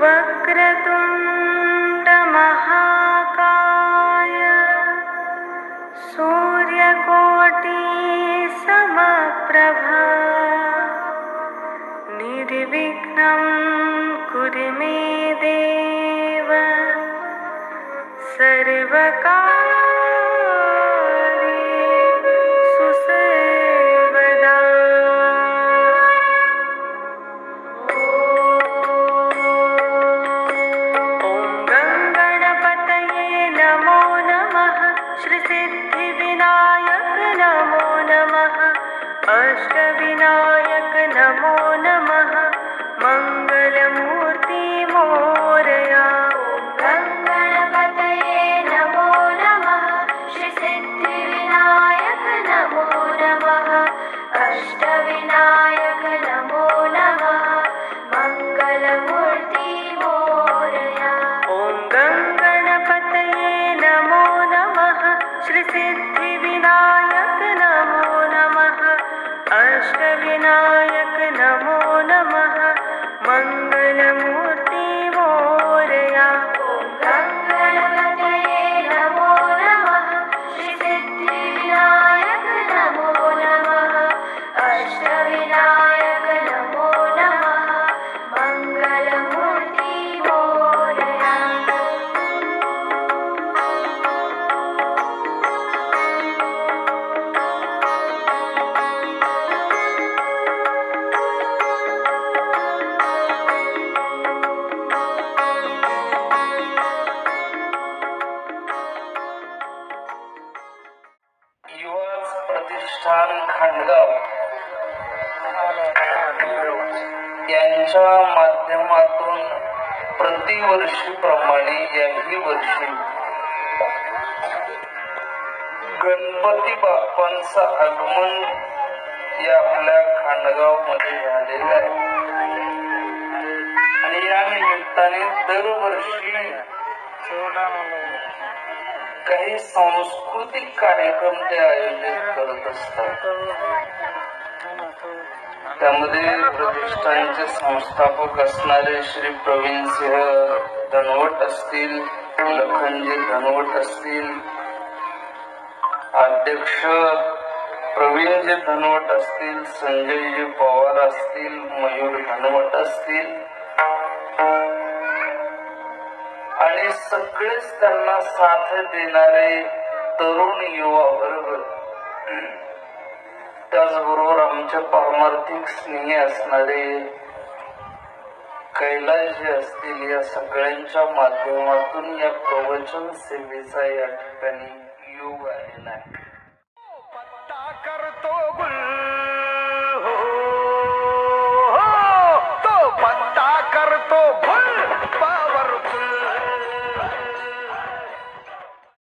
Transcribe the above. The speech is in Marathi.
वक्रतुण्डमहाकाय सूर्यकोटि समप्रभा निर्विघ्नं कुरु मे देव। सर्वकार्येषु अष्टविनायक नमो। नमः मङ्गलमूर्ति मोरया गङ्गणपतये नमो नमः। श्रीसिद्धिविनायक नमो नमः। अष्टविनायक प्रतिष्ठान खांडगाव यांच्या माध्यमातून प्रतिवर्षीप्रमाणे याही वर्षी गणपती बाप्पांचं आगमन या आपल्या खांडगावमध्ये झालेलं आहे. आणि या निमित्ताने दरवर्षी काही सांस्कृतिक कार्यक्रम ते आयोजित असतात त्यामध्ये प्रतिष्ठानचे संस्थापक असणारे श्री प्रवीण सिंह धनवट असतील लखनजी धनवट असतील. अध्यक्ष प्रवीणजी धनवट असतील संजयजी पवार असतील मयूर धनवट असतील. आणि सगळेच त्यांना साथ देणारे तरुण युवा वर्ग. त्याचबरोबर आमच्या पारमार्थिक स्नेही असणारे कैलासजी असतील या सगळ्यांच्या माध्यमातून या प्रवचन सेवेचा या ठिकाणी योग आलेला आहे. पत्ता करतो हो, हो, हो.